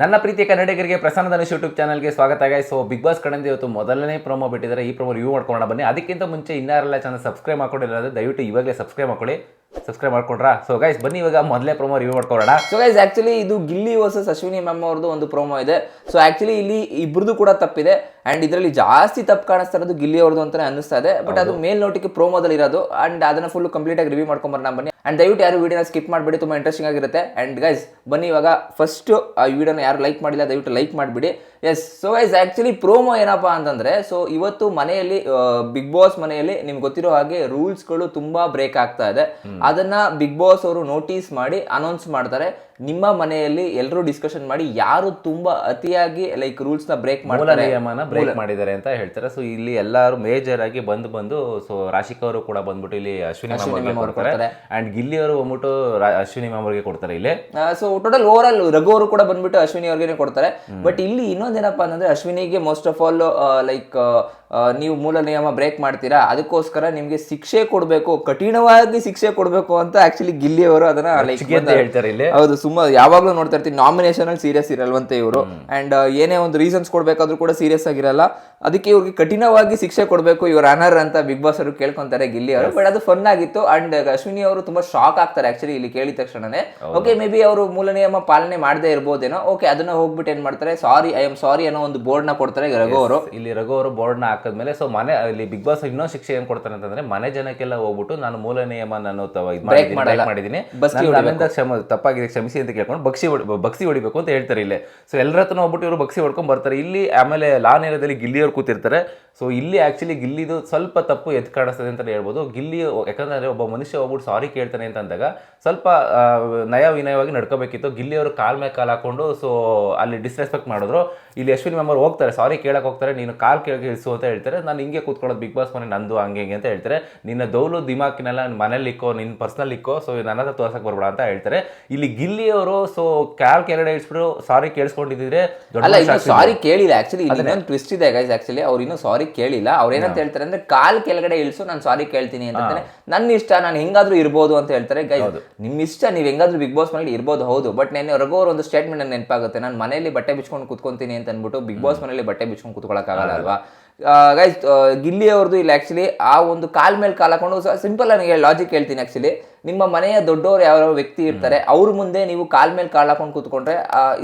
ನನ್ನ ಪ್ರೀತಿಯ ಕನ್ನಡಿಗರಿಗೆ ಪ್ರಸನ್ನ ಧನುಷ್ ಯೂಟ್ಯೂಬ್ ಚಾನಲ್ಗೆ ಸ್ವಾಗತ ಗಾಯ್ಸ್ ಸೊ ಬಿಗ್ ಬಾಸ್ ಕಡೆಯಿಂದ ಇವತ್ತು ಮೊದಲನೇ ಪ್ರೊಮೋ ಬಿಟ್ಟಿದ್ದಾರೆ. ಈ ಪ್ರೊಮೋ ರಿವ್ಯೂ ಮಾಡ್ಕೊಳ್ಳೋಣ ಬನ್ನಿ. ಅದಕ್ಕಿಂತ ಮುಂಚೆ ಇನ್ನಾರೆಲ್ಲ ಚಾನಲ್ ಸಬ್ಸ್ಕ್ರೈಬ್ ಮಾಡ್ಕೊಂಡಿಲ್ಲ ದಯವಿಟ್ಟು ಇವಾಗಲೇ ಸಬ್ಸ್ಕ್ರೈಬ್ ಮಾಡ್ಕೊಳ್ಳಿ. ಸಬ್ಸ್ಕ್ರೈಬ್ ಮಾಡ್ಕೊಂಡ್ರಾ? ಸೊ ಗೈಸ್ ಬನ್ನಿ ಇವಾಗ ಮೊದಲೇ ಪ್ರೊಮೋ ರಿವ್ಯೂ ಮಾಡ್ಕೊಳ್ಳೋಣ ಸೊ ಗೈಸ್ ಆಕ್ಚುಲಿ ಇದು ಗಿಲ್ಲಿ ವರ್ಸಸ್ ಅಶ್ವಿನಿ ಮ್ಯಾಮ್ ಅವ್ರದ್ದು ಒಂದು ಪ್ರೋಮೋ ಇದೆ. ಸೊ ಆಕ್ಚುಲಿ ಇಲ್ಲಿ ಇಬ್ರದ್ದು ಕೂಡ ತಪ್ಪಿದೆ. ಅಂಡ್ ಇದರಲ್ಲಿ ಜಾಸ್ತಿ ತಪ್ಪು ಕಾಣಿಸ್ತಾ ಇರೋದು ಗಿಲ್ಲಿ ಅವ್ರದ್ದು ಅಂತಾನೆ ಅನಿಸ್ತಾ ಇದೆ. ಬಟ್ ಅದು ಮೇಲ್ನೋಟಕ್ಕೆ ಪ್ರೋಮೋದಲ್ಲಿ ಇರೋದು. ಅಂಡ್ ಅದನ್ನ ಫುಲ್ ಕಂಪ್ಲೀಟ್ ಆಗಿ ರಿವ್ಯೂ ಮಾಡ್ಕೊಂಬರೋಣ ಬನ್ನಿ. ಅಂಡ್ ದಯವಿಟ್ಟು ಯಾರು ವಿಡಿಯೋನ ಸ್ಕಿಪ್ ಮಾಡಿಬಿಡಿ ತುಂಬಾ ಇಂಟ್ರೆಸ್ಟಿಂಗ್ ಆಗಿರುತ್ತೆ. ಅಂಡ್ ಗೈಸ್ ಬನ್ನಿ ಇವಾಗ ಫಸ್ಟ್ ಆ ವಿಡಿಯೋನ ಯಾರು ಲೈಕ್ ಮಾಡಿಲ್ಲ ದಯವಿಟ್ಟು ಲೈಕ್ ಮಾಡಿಬಿಡಿ. Yes so yes actually promo ಏನಪ್ಪಾ ಅಂತಂದ್ರೆ ಸೊ ಇವತ್ತು ಮನೆಯಲ್ಲಿ ಬಿಗ್ ಬಾಸ್ ಮನೆಯಲ್ಲಿ ನಿಮ್ಗೆ ಗೊತ್ತಿರೋ ಹಾಗೆ ರೂಲ್ಸ್ಗಳು ತುಂಬಾ ಬ್ರೇಕ್ ಆಗ್ತಾ ಇದೆ. ಅದನ್ನ ಬಿಗ್ ಬಾಸ್ ಅವರು ನೋಟಿಸ್ ಮಾಡಿ ಅನೌನ್ಸ್ ಮಾಡ್ತಾರೆ. ನಿಮ್ಮ ಮನೆಯಲ್ಲಿ ಎಲ್ಲರೂ ಡಿಸ್ಕಷನ್ ಮಾಡಿ ಯಾರು ತುಂಬಾ ಅತಿಯಾಗಿ ಲೈಕ್ ರೂಲ್ಸ್ನ ಬ್ರೇಕ್ ಮಾಡ್ತಾರೆ. ನಿಯಮನ ಬ್ರೇಕ್ ಮಾಡಿದ್ದಾರೆ ಅಂತ ಹೇಳ್ತಾರೆ. ಸೊ ಇಲ್ಲಿ ಎಲ್ಲರೂ ಮೇಜರ್ ಆಗಿ ಬಂದು ಬಂದು ಸೊ ರಾಶಿಕ್ ಅವರು ಕೂಡ ಬಂದ್ಬಿಟ್ಟು ಇಲ್ಲಿ ಅಶ್ವಿನಿ ಮ್ಯಾಮ್ ಕೊಡ್ತಾರೆ. ಅಂಡ್ ಗಿಲ್ಲಿ ಅವರು ಬಂದ್ಬಿಟ್ಟು ಅಶ್ವಿನಿ ಮ್ಯಾಮ್ ಅವ್ರಿಗೆ ಕೊಡ್ತಾರೆ ಇಲ್ಲಿ. So total overall Raghu ಅವರು ಕೂಡ ಬಂದ್ಬಿಟ್ಟು ಅಶ್ವಿನಿ ಅವ್ರಿಗೆ ಕೊಡ್ತಾರೆ. ಬಟ್ ಇಲ್ಲಿ ಇನ್ನೊಂದೇನಪ್ಪ ಅಂದ್ರೆ ಅಶ್ವಿನಿಗೆ ಮೋಸ್ಟ್ ಆಫ್ ಆಲ್ ಲೈಕ್ ನೀವು ಮೂಲ ನಿಯಮ ಬ್ರೇಕ್ ಮಾಡ್ತೀರಾ? ಅದಕ್ಕೋಸ್ಕರ ನಿಮ್ಗೆ ಶಿಕ್ಷೆ ಕೊಡಬೇಕು ಕಠಿಣವಾಗಿ ಶಿಕ್ಷೆ ಕೊಡಬೇಕು ಅಂತ ಆಕ್ಚುಲಿ ಗಿಲ್ಲಿ ಅವರು ಅದನ್ನ ಲೈಕ್ ಅಂತ ಹೇಳ್ತಾರೆ ಇಲ್ಲಿ. ಹೌದು ಸುಮ್ಮ ಯಾವಾಗ್ಲೂ ನೋಡ್ತಾ ಇರ್ತೀನಿ. ನಾಮಿನೇಷನ್ ಅಲ್ಲಿ ಸೀರಿಯಸ್ ಇರಲ್ವಂತೆ ಇವರು. ಅಂಡ್ ಏನೇ ಒಂದು ರೀಸನ್ಸ್ ಕೊಡಬೇಕಾದ್ರೂ ಕೂಡ ಸೀರಿಯಸ್ ಆಗಿರಲ್ಲ. ಅದಕ್ಕೆ ಇವ್ರಿಗೆ ಕಠಿಣವಾಗಿ ಶಿಕ್ಷೆ ಕೊಡಬೇಕು ಇವ್ರ ಅನರ್ ಅಂತ ಬಿಗ್ ಬಾಸ್ ಅವರು ಕೇಳ್ಕೊಂತಾರೆ ಗಿಲ್ಲಿ ಅವರು. ಬಟ್ ಅದು ಫನ್ ಆಗಿತ್ತು. ಅಂಡ್ ಅಶ್ವಿನಿ ಅವರು ತುಂಬಾ ಶಾಕ್ ಆಗ್ತಾರೆ ಆಕ್ಚುಲಿ ಇಲ್ಲಿ ಕೇಳಿದ ತಕ್ಷಣನೇ. ಓಕೆ ಮೇ ಬಿ ಅವರು ಮೂಲ ನಿಯಮ ಪಾಲನೆ ಮಾಡದೇ ಇರ್ಬೋದೇನೋ. ಓಕೆ ಅದನ್ನ ಹೋಗ್ಬಿಟ್ಟು ಏನ್ ಮಾಡ್ತಾರೆ? ಸಾರಿ ಐ ಆಮ್ ಸಾರಿ ಅನ್ನೋ ಒಂದು ಬೋರ್ಡ್ನ ಕೊಡ್ತಾರೆ ರಘು ಅವರು. ಇಲ್ಲಿ ರಘು ಅವರು ನ ಹಾಕಿದ್ಮೇಲೆ ಸೊ ಮನೆ ಇಲ್ಲಿ ಬಿಗ್ ಬಾಸ್ ಇನ್ನೂ ಶಿಕ್ಷೆ ಏನ್ ಕೊಡ್ತಾರೆ ಅಂತಂದ್ರೆ ಮನೆ ಜನಕ್ಕೆಲ್ಲ ಹೋಗ್ಬಿಟ್ಟು ನಾನು ಮೂಲ ನಿಯಮ ನಾನು ಮಾಡಿದ್ದೀನಿ, ತಪ್ಪಾಗಿದೆ ಕ್ಷಮಿಸಿ ಅಂತ ಕೇಳ್ಕೊಂಡು ಬಕ್ಷಿ ಬಕ್ಸಿ ಹೊಡಿಬೇಕು ಅಂತ ಹೇಳ್ತಾರೆ ಇಲ್ಲಿ. ಸೊ ಎಲ್ಲರ ಹತ್ರ ಹೋಗ್ಬಿಟ್ಟು ಇವರು ಬಕ್ಸಿ ಹೊಡ್ಕೊಂಡು ಬರ್ತಾರೆ. ಇಲ್ಲಿ ಆಮೇಲೆ ಲಾನ್ ಏರಿಯಾದಲ್ಲಿ ಗಿಲ್ಲಿಯವ್ರು ಕೂತಿರ್ತಾರೆ. ಸೊ ಇಲ್ಲಿ ಆಕ್ಚುಲಿ ಗಿಲ್ಲಿದು ಸ್ವಲ್ಪ ತಪ್ಪು ಎದ್ದು ಕಾಣಿಸ್ತದೆ ಅಂತ ಹೇಳ್ಬೋದು. ಗಿಲ್ಲಿ ಯಾಕಂದ್ರೆ ಒಬ್ಬ ಮನುಷ್ಯ ಹೋಗ್ಬಿಟ್ಟು ಸಾರಿ ಕೇಳ್ತಾನೆ ಅಂತ ಅಂದಾಗ ಸ್ವಲ್ಪ ನಯ ವಿನಯವಾಗಿ ನಡ್ಕೋಬೇಕಿತ್ತು. ಗಿಲ್ಲಿಯವರು ಕಾಲ್ ಮೇಲೆ ಕಾಲ್ ಹಾಕೊಂಡು ಸೊ ಅಲ್ಲಿ ಡಿಸ್ರೆಸ್ಪೆಕ್ಟ್ ಮಾಡಿದ್ರು. ಇಲ್ಲಿ ಅಶ್ವಿನಿ ಮೆಂಬರ್ ಹೋಗ್ತಾರೆ. ಸಾರಿ ಕೇಳಕ್ಕೆ ಹೋಗ್ತಾರೆ. ನೀನು ಕಾಲ್ ಕೇಳಕ್ಕೆ ಇಳಿಸು ಅಂತ ಹೇಳ್ತಾರೆ. ನಾನು ಹಿಂಗೆ ಕೂತ್ಕೊಳ್ಳೋದು ಬಿಗ್ ಬಾಸ್ ಮನೆ, ನಂದು ಹಂಗೆ ಹಿಂಗೆ ಅಂತ ಹೇಳ್ತಾರೆ. ನಿನ್ನ ದೌಲು ದಿಮಾಕಿನೆಲ್ಲ ಮನೇಲಿ ಇಕ್ಕೋ ನಿನ್ನ ಪರ್ಸನಲ್ ಇಕ್ಕೋ ಸೊ ನನ್ನ ಹತ್ರ ತೋರ್ಸಕ್ಕೆ ಬರ್ಬೇಡ ಅಂತ ಹೇಳ್ತಾರೆ. ಇಲ್ಲಿ ಗಿಲ್ಲಿ ಅವರು ಸೊ ಕ್ಯಾಲ್ ಕೆಳಗಡೆ ಇಳಿಸ್ಬಿಟ್ಟು ಸಾರಿ ಕೇಳಿಸ್ಕೊಂಡಿದ್ರೆ ಅಲ್ಲ ಇನ್ನು ಸಾರಿ ಕೇಳಿಲ್ಲ. ಆಕ್ಚುಲಿ ಇನ್ನೊಂದು ಟ್ವಿಸ್ಟ್ ಇದೆ ಗೈಸ್ ಆಕ್ಚುಲಿ ಅವ್ರು ಇನ್ನೂ ಸಾರಿ ಕೇಳಿಲ್ಲ. ಅವ್ರು ಏನಂತ ಹೇಳ್ತಾರೆ ಅಂದ್ರೆ ಕಾಲ್ ಕೆಳಗಡೆ ಇಳಿಸು ನಾನು ಸಾರಿ ಕೇಳ್ತೀನಿ ಅಂತ ನನ್ನ ಇಷ್ಟ ನಾನು ಹೆಂಗಾದ್ರೂ ಇರ್ಬೋದು ಅಂತ ಹೇಳ್ತಾರೆ. ಗೈಸ್ ನಿಮ್ ಇಷ್ಟ ನೀವು ಹೆಂಗಾದ್ರೂ ಬಿಗ್ ಬಾಸ್ ಮನೇಲಿ ಇರ್ಬೋದು ಹೌದು. ಬಟ್ ನೆನ್ನೆ ರಘು ಅವ್ರ ಒಂದು ಸ್ಟೇಟ್ಮೆಂಟ್ ನೆನಪಾಗುತ್ತೆ. ನಾನು ಮನೆಯಲ್ಲಿ ಬಟ್ಟೆ ಬಿಚ್ಕೊಂಡು ಕುತ್ಕೊಂತೀನಿ ಅಂತ ಅಂದ್ಬಿಟ್ಟು ಬಿಗ್ ಬಾಸ್ ಮನೇಲಿ ಬಟ್ಟೆ ಬಿಚ್ಕೊಂಡು ಕುತ್ಕೊಳ್ಳೋಕ್ಕಾಗಲ್ಲ ಅಲ್ವಾ? ಗೈಸ್ ಗಿಲ್ಲಿ ಅವ್ರದ್ದು ಇಲ್ಲಿ ಆಕ್ಚುಲಿ ಆ ಒಂದು ಕಾಲ್ ಮೇಲೆ ಕಾಲ್ ಹಾಕೊಂಡು ಸಿಂಪಲ್ ನನಗೆ ಲಾಜಿಕ್ ಹೇಳ್ತೀನಿ ಆಕ್ಚುಲಿ ನಿಮ್ಮ ಮನೆಯ ದೊಡ್ಡವರು ಯಾವ ವ್ಯಕ್ತಿ ಇರ್ತಾರೆ ಅವ್ರ ಮುಂದೆ ನೀವು ಕಾಲ್ ಮೇಲೆ ಕಾಲ್ ಹಾಕೊಂಡು ಕೂತ್ಕೊಂಡ್ರೆ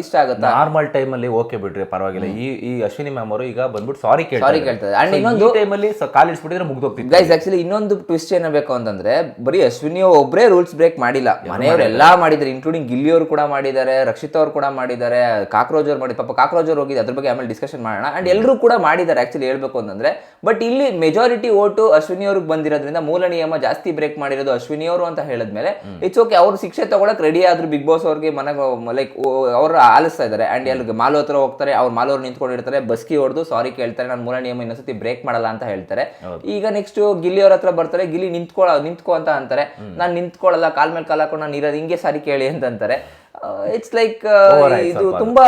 ಇಷ್ಟ ಆಗುತ್ತೆ? ನಾರ್ಮಲ್ ಟೈಮ್ ಅಲ್ಲಿ ಓಕೆ ಬಿಡ್ರಿ ಪರವಾಗಿಲ್ಲ. ಈ ಈ ಅಶ್ವಿನಿ ಮ್ಯಾಮ್ ಅವರು ಈಗ ಬಂದ್ಬಿಟ್ಟು ಸಾರಿ ಸಾರಿ ಕೇಳ್ತಾರೆ ಅಂಡ್ ಇನ್ನೊಂದು ಈ ಟೈಮಲ್ಲಿ ಕಾಲ್ ಇಡ್ಸ್ಬಿಟ್ಟಿದ್ರೆ ಮುಗ್ದೋಗ್ತಿತ್ತು. ಗೈಸ್ ಆಕ್ಚುಲಿ ಇನ್ನೊಂದು ಟ್ವಿಸ್ಟ್ ಏನಬೇಕು ಅಂತಂದ್ರೆ ಬರೀ ಅಶ್ವಿನಿ ಒಬ್ಬರೇ ರೂಲ್ಸ್ ಬ್ರೇಕ್ ಮಾಡಿಲ್ಲ. ಮನೆಯವರೆಲ್ಲಾ ಮಾಡಿದ್ದಾರೆ. ಇನ್ಕ್ಲೂಡಿಂಗ್ ಗಿಲ್ಲಿಯವರು ಕೂಡ ಮಾಡಿದ್ದಾರೆ ರಕ್ಷಿತ್ ಅವರು ಕೂಡ ಮಾಡಿದ್ದಾರೆ ಕಾಕ್ರೋಜ್ ಅವ್ರು ಮಾಡಿ ಪಾಪ ಕಾಕ್ರೋಜ್ ಅವ್ರು ಹೋಗಿದ್ದು ಅದ್ರ ಬಗ್ಗೆ ಆಮೇಲೆ ಡಿಸ್ಕಷನ್ ಮಾಡೋಣ. ಅಂಡ್ ಎಲ್ಲರೂ ಕೂಡ ಮಾಡಿದ್ದಾರೆ ಆಕ್ಚುಲಿ ಹೇಳ್ಬೇಕು ಅಂತಂದ್ರೆ. ಬಟ್ ಇಲ್ಲಿ ಮೆಜಾರಿಟಿ ಓಟು ಅಶ್ವಿನಿ ಅವ್ರಿಗೆ ಬಂದಿರೋದ್ರಿಂದ ಮೂಲ ನಿಯಮ ಜಾಸ್ತಿ ಬ್ರೇಕ್ ಮಾಡಿರೋದು ಅಶ್ವಿನಿ ಅವರು ಅಂತ ಹೇಳಿದ್ಮೇಲೆ ಇಟ್ಸ್ ಓಕೆ ಅವ್ರು ಶಿಕ್ಷೆ ತಗೊಳಕ್ ರೆಡಿ ಆದ್ರು ಬಿಗ್ ಬಾಸ್ ಅವ್ರಿಗೆ ಮನೆಗೆ ಲೈಕ್ ಅವ್ರು ಆಲಿಸ್ತಾ ಇದ್ದಾರೆ. ಅಂಡ್ ಎಲ್ಲಿ ಮಾಲು ಹತ್ರ ಹೋಗ್ತಾರೆ ಅವ್ರ ಮಾಲು ಅವ್ರು ನಿಂತ್ಕೊಂಡಿರ್ತಾರೆ ಬಸ್ಕಿ ಹೊಡೆದು ಸಾರಿ ಕೇಳ್ತಾರೆ ನಾನು ಮೂಲ ನಿಯಮ ಇನ್ನೊಂದ್ಸತಿ ಬ್ರೇಕ್ ಮಾಡಲ್ಲ ಅಂತ ಹೇಳ್ತಾರೆ. ಈಗ ನೆಕ್ಸ್ಟ್ ಗಿಲ್ಲಿ ಅವ್ರ ಹತ್ರ ಬರ್ತಾರೆ ಗಿಲ್ಲಿ ನಿಂತ್ಕೊಳ ನಿಂತ್ಕೊ ಅಂತ ಅಂತಾರೆ. ನಾನು ನಿಂತ್ಕೊಳ್ಳಲ್ಲ ಕಾಲ್ ಮೇಲೆ ಕಾಲ್ ಹಾಕೊಂಡು ನಾನು ಇರೋದು ಹಿಂಗೆ ಸಾರಿ ಕೇಳಿ ಅಂತ ಅಂತಾರೆ. ಇಟ್ಸ್ ಲೈಕ್ ಇದು ತುಂಬಾ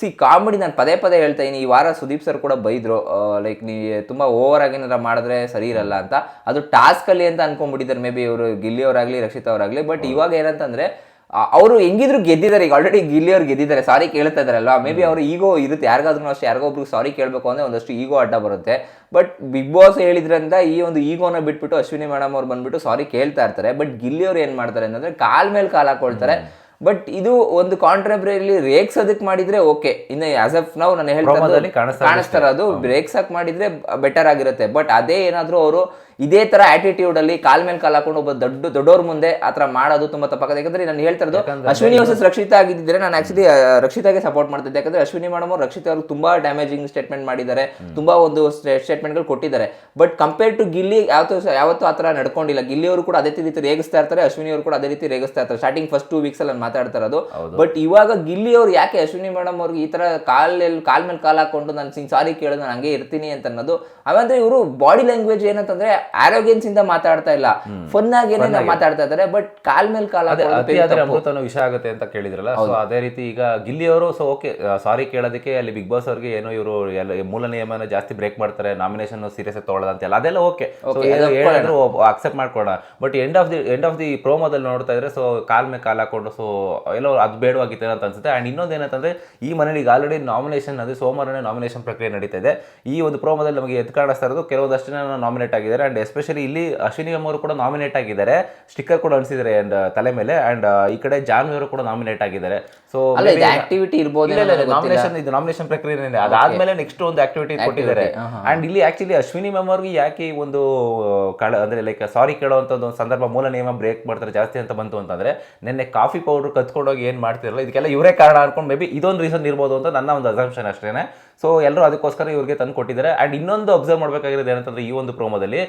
ಸಿ ಕಾಮಿಡಿ ನಾನು ಪದೇ ಪದೇ ಹೇಳ್ತಾ ಇದ್ದೀನಿ ಈ ವಾರ ಸುದೀಪ್ ಸರ್ ಕೂಡ ಬೈದ್ರು ಲೈಕ್ ನೀ ತುಂಬಾ ಓವರ್ ಆಗಿ ಏನಾರ ಮಾಡಿದ್ರೆ ಸರಿ ಇರಲ್ಲ ಅಂತ. ಅದು ಟಾಸ್ಕ್ ಅಲ್ಲಿ ಅಂತ ಅನ್ಕೊಂಡ್ಬಿಟ್ಟಿದ್ದಾರೆ. ಮೇ ಬಿ ಇವರು ಗಿಲ್ಲಿ ಅವರಾಗ್ಲಿ ರಕ್ಷಿತ್ ಅವರಾಗ್ಲಿ. ಬಟ್ ಇವಾಗ ಏನಂತಂದ್ರೆ ಅವರು ಹೆಂಗಿದ್ರು ಗೆದ್ದಿದ್ದಾರೆ. ಈಗ ಆಲ್ರೆಡಿ ಗಿಲ್ಲಿ ಅವ್ರು ಗೆದ್ದಿದ್ದಾರೆ. ಸಾರಿ ಕೇಳ್ತಾ ಇದಾರಲ್ವಾ ಮೇ ಬಿ ಅವ್ರು ಈಗೋ ಇರುತ್ತೆ. ಯಾರಿಗಾದ್ರೂ ಅಷ್ಟೇ ಯಾರಿಗೋ ಒಬ್ರು ಸಾರಿ ಕೇಳಬೇಕು ಅಂದ್ರೆ ಒಂದಷ್ಟು ಈಗೋ ಅಡ್ಡ ಬರುತ್ತೆ. ಬಟ್ ಬಿಗ್ ಬಾಸ್ ಹೇಳಿದ್ರಿಂದ ಈ ಒಂದು ಈಗೋನ ಬಿಟ್ಬಿಟ್ಟು ಅಶ್ವಿನಿ ಮೇಡಮ್ ಅವ್ರು ಬಂದ್ಬಿಟ್ಟು ಸಾರಿ ಕೇಳ್ತಾ ಇರ್ತಾರೆ. ಬಟ್ ಗಿಲ್ಲಿ ಅವ್ರು ಏನ್ ಮಾಡ್ತಾರೆ ಅಂತಂದ್ರೆ ಕಾಲ್ ಮೇಲೆ ಕಾಲ್ ಹಾಕೊಳ್ತಾರೆ. ಬಟ್ ಇದು ಒಂದು ಕಾಂಟ್ರಬ್ರರಿ ರೇಕ್ಸ್ ಅದಕ್ಕೆ ಮಾಡಿದ್ರೆ ಓಕೆ ಇನ್ನು ಆಸ್ ಅಫ್ ನಾವು ನಾನು ಹೇಳ್ತಾ ಕಾಣಿಸ್ತಾ ಕಾಣಿಸ್ತಾರ ಅದು ಬ್ರೇಕ್ಸ್ ಹಾಕಿ ಮಾಡಿದ್ರೆ ಬೆಟರ್ ಆಗಿರುತ್ತೆ. ಬಟ್ ಅದೇ ಏನಾದರೂ ಅವರು ಇದೇ ತರ ಆಟಿಟ್ಯೂಡ್ ಅಲ್ಲಿ ಕಾಲ್ ಮೇಲೆ ಕಾಲ್ ಹಾಕೊಂಡು ಒಬ್ಬ ದೊಡ್ಡ ದೊಡ್ಡವ್ರ ಮುಂದೆ ಆತರ ಮಾಡೋದು ತುಂಬಾ ತಪ್ಪಾಗುತ್ತೆ. ಯಾಕಂದ್ರೆ ನಾನು ಹೇಳ್ತಾ ಇರೋದು ಅಶ್ವಿನಿ ವರ್ಸಸ್ ರಕ್ಷಿತ ಆಗಿದ್ದಿದ್ರೆ ನಾನು ಆಕ್ಚುಲಿ ರಕ್ಷಿತಾಗೆ ಸಪೋರ್ಟ್ ಮಾಡ್ತಿದ್ದೆ. ಯಾಕಂದ್ರೆ ಅಶ್ವಿನಿ ಮೇಡಮ್ ಅವರು ರಕ್ಷಿತಾ ಅವರು ತುಂಬಾ ಡ್ಯಾಮೇಜಿಂಗ್ ಸ್ಟೇಟ್ಮೆಂಟ್ ಮಾಡಿದ್ದಾರೆ. ತುಂಬಾ ಒಂದು ಸ್ಟೇಟ್ಮೆಂಟ್ಗಳು ಕೊಟ್ಟಿದ್ದಾರೆ. ಬಟ್ ಕಂಪೇರ್ ಟು ಗಿಲ್ಲಿ ಯಾವತ್ತೂ ಯಾವತ್ತೂ ಆತರ ನಡ್ಕೊಂಡಿಲ್ಲ. ಗಿಲ್ಲಿ ಅವರು ಕೂಡ ಅದೇ ರೀತಿ ರೇಗಿಸ್ತಾ ಇರ್ತಾರೆ ಅಶ್ವಿನಿ ಅವರು ಕೂಡ ಅದೇ ರೀತಿ ರೇಗಿಸ್ತಾ ಇರ್ತಾರೆ. ಸ್ಟಾರ್ಟಿಂಗ್ ಫಸ್ಟ್ ಟೂ ವೀಕ್ಸ್ ಅಲ್ಲಿ ಮಾತಾಡ್ತಾ ಇರೋದು. ಬಟ್ ಇವಾಗ ಗಿಲ್ಲಿ ಅವರು ಯಾಕೆ ಅಶ್ವಿನಿ ಮೇಡಮ್ ಅವ್ರಿಗೆ ಈ ತರ ಕಾಲಲ್ಲಿ ಕಾಲ್ ಮೇಲೆ ಕಾಲ್ ಹಾಕೊಂಡು ನಾನು ಸಿಂಗ್ ಸಾರಿ ಕೇಳೋದು ನಾನು ಹಂಗೆ ಇರ್ತೀನಿ ಅಂತ ಅನ್ನೋದು. ಅವಂದ್ರೆ ಇವರು ಬಾಡಿ ಲ್ಯಾಂಗ್ವೇಜ್ ಏನಂತಂದ್ರೆ ಆರೋಗ್ಯನ್ಸ್ ಇಂದ ಮಾತಾಡ್ತಾ ಇಲ್ಲ. ಫನ್ ಆಗಿ ಮಾತಾಡ್ತಾ ಇದಾರೆ ಬಟ್ ಕಾಲ್ ಮೇಲೆ ಕಾಲ್ ಅಮೃತನ ಅತಿ ವಿಷಯ ಆಗುತ್ತೆ ಅಂತ ಕೇಳಿದ್ರಲ್ಲ ಸೊ ಅದೇ ರೀತಿ ಈಗ ಗಿಲ್ಲಿ ಅವರು ಸೊ ಓಕೆ ಸಾರಿ ಕೇಳೋದಕ್ಕೆ ಅಲ್ಲಿ ಬಿಗ್ ಬಾಸ್ ಅವ್ರಿಗೆ ಏನೋ ಇವರು ಮೂಲ ನಿಯಮನ ಜಾಸ್ತಿ ಬ್ರೇಕ್ ಮಾಡ್ತಾರೆ ನಾಮಿನೇಷನ್ ಸೀರಿಯಸ್ ತೊಗೊಳ್ಳೋದು ಅಂತೆಲ್ಲ ಅದೆಲ್ಲ okay accept ಮಾಡ್ಕೊಡ but end of the end of the ಪ್ರೋಮೋದಲ್ಲಿ ನೋಡ್ತಾ ಇದ್ರೆ ಸೊ ಕಾಲ್ ಮೇಲೆ ಕಾಲ್ ಹಾಕೊಂಡು ಸೊ ಎಲ್ಲೋ ಅದು ಬೇಡವಾಗಿತ್ತು ಅಂತ ಅನ್ಸುತ್ತೆ. ಅಂಡ್ ಇನ್ನೊಂದು ಏನಂತಂದ್ರೆ ಈ ಮನೇಲಿ ಈಗ ಆಲ್ರೆಡಿ ನಾಮಿನೇಷನ್ ಅದು ಸೋಮವಾರನೇ ನಾಮಿನೇಷನ್ ಪ್ರಕ್ರಿಯೆ ನಡೀತಾ ಇದೆ. ಈ ಒಂದು ಪ್ರೋಮೋದಲ್ಲಿ ನಮಗೆ ಎದ್ದು ಕಾಣಿಸ್ತಾ ಇರೋದು ಕೆಲವೊಂದಷ್ಟು ಜನ ನಾಮಿನೇಟ್ ಆಗಿದ್ದಾರೆ. ಅಂಡ್ ಎಸ್ಪೆಷಲಿ ಇಲ್ಲಿ ಅಶ್ವಿನಿ ಅವರು ಕೂಡ ನಾಮಿನೇಟ್ ಆಗಿದ್ದಾರೆ. ಸ್ಟಿಕ್ಕರ್ ಕೂಡ ಅನ್ಸಿದ್ದಾರೆ ಅಂಡ್ ತಲೆ ಮೇಲೆ ಅಂಡ್ ಈ ಕಡೆ ಜಾನ್ವಿ ಅವರು ಕೂಡ ನಾಮಿನೇಟ್ ಆಗಿದ್ದಾರೆ. ಸೊ ಆಕ್ಟಿವಿಟಿ ಇರ್ಬೋದು ನಾಮಿನೇಷನ್ ಇದು ನಾಮಿನೇಷನ್ ಪ್ರಕ್ರಿಯೆ ಅದಾದ್ಮೇಲೆ ನೆಕ್ಸ್ಟ್ ಒಂದು ಆಕ್ಟಿವಿಟಿ ಕೊಟ್ಟಿದ್ದಾರೆ. ಅಂಡ್ ಇಲ್ಲಿ ಆಕ್ಚುಲಿ ಅಶ್ವಿನಿ ಮ್ಯಾಮ್ ಅವ್ರಿಗೆ ಯಾಕೆ ಒಂದು ಕಳ ಅಂದ್ರೆ ಲೈಕ್ ಸಾರಿ ಕೇಳೋವಂಥದ್ದು ಒಂದು ಸಂದರ್ಭ ಮೂಲ ನಿಯಮ ಬ್ರೇಕ್ ಮಾಡ್ತಾರೆ ಜಾಸ್ತಿ ಅಂತ ಬಂತು ಅಂತಂದ್ರೆ ನಿನ್ನೆ ಕಾಫಿ ಪೌಡರ್ ಕತ್ಕೊಂಡೋಗಿ ಏನ್ ಮಾಡ್ತಿರಲ್ಲ ಇದಕ್ಕೆಲ್ಲ ಇವರೇ ಕಾರಣ ಅನ್ಕೊಂಡು ಮೇ ಬಿ ಇದೊಂದು ರೀಸನ್ ಇರ್ಬೋದು ಅಂತ ನನ್ನ ಒಂದು ಅಸಂಪ್ಷನ್ ಅಷ್ಟೇನೆ. ಸೊ ಎಲ್ಲರೂ ಅದಕ್ಕೋಸ್ಕರ ಇವ್ರಿಗೆ ತಂದು ಕೊಟ್ಟಿದ್ದಾರೆ. ಅಂಡ್ ಇನ್ನೊಂದು ಅಬ್ಸರ್ವ್ ಮಾಡಬೇಕಾಗಿರೋದು ಏನಂತಂದ್ರೆ ಈ ಒಂದು ಪ್ರೋಮೋದಲ್ಲಿ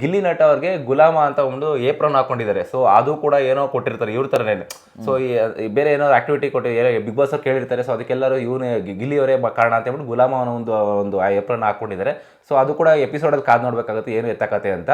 ಗಿಲ್ಲಿ ನಟ ಅವ್ರಿಗೆ ಗುಲಾಮ ಅಂತ ಒಂದು ಏಪ್ರನ್ ಹಾಕೊಂಡಿದ್ದಾರೆ. ಸೊ ಅದು ಕೂಡ ಏನೋ ಕೊಟ್ಟಿರ್ತಾರೆ, ಇವ್ರ ಥರನೇ ಸೊ ಬೇರೆ ಏನೋ ಆಕ್ಟಿವಿಟಿ ಕೊಟ್ಟಿದ್ದಾರೆ ಬಿಗ್ ಬಾಸ್ ಅವ್ರು ಕೇಳಿರ್ತಾರೆ. ಸೊ ಅದಕ್ಕೆಲ್ಲರೂ ಇವನೇ ಗಿಲ್ಲಿ ಅವರೇ ಕಾರಣ ಅಂತ ಹೇಳ್ಬಿಟ್ಟು ಗುಲಾಮ ಅವನ ಒಂದು ಒಂದು ಏಪ್ರನ್ ಹಾಕೊಂಡಿದ್ದಾರೆ. ಸೊ ಅದು ಕೂಡ ಎಪಿಸೋಡಲ್ಲಿ ಕಾದು ನೋಡ್ಬೇಕಾಗುತ್ತೆ, ಏನು ಎತ್ತಕತೆ ಅಂತ.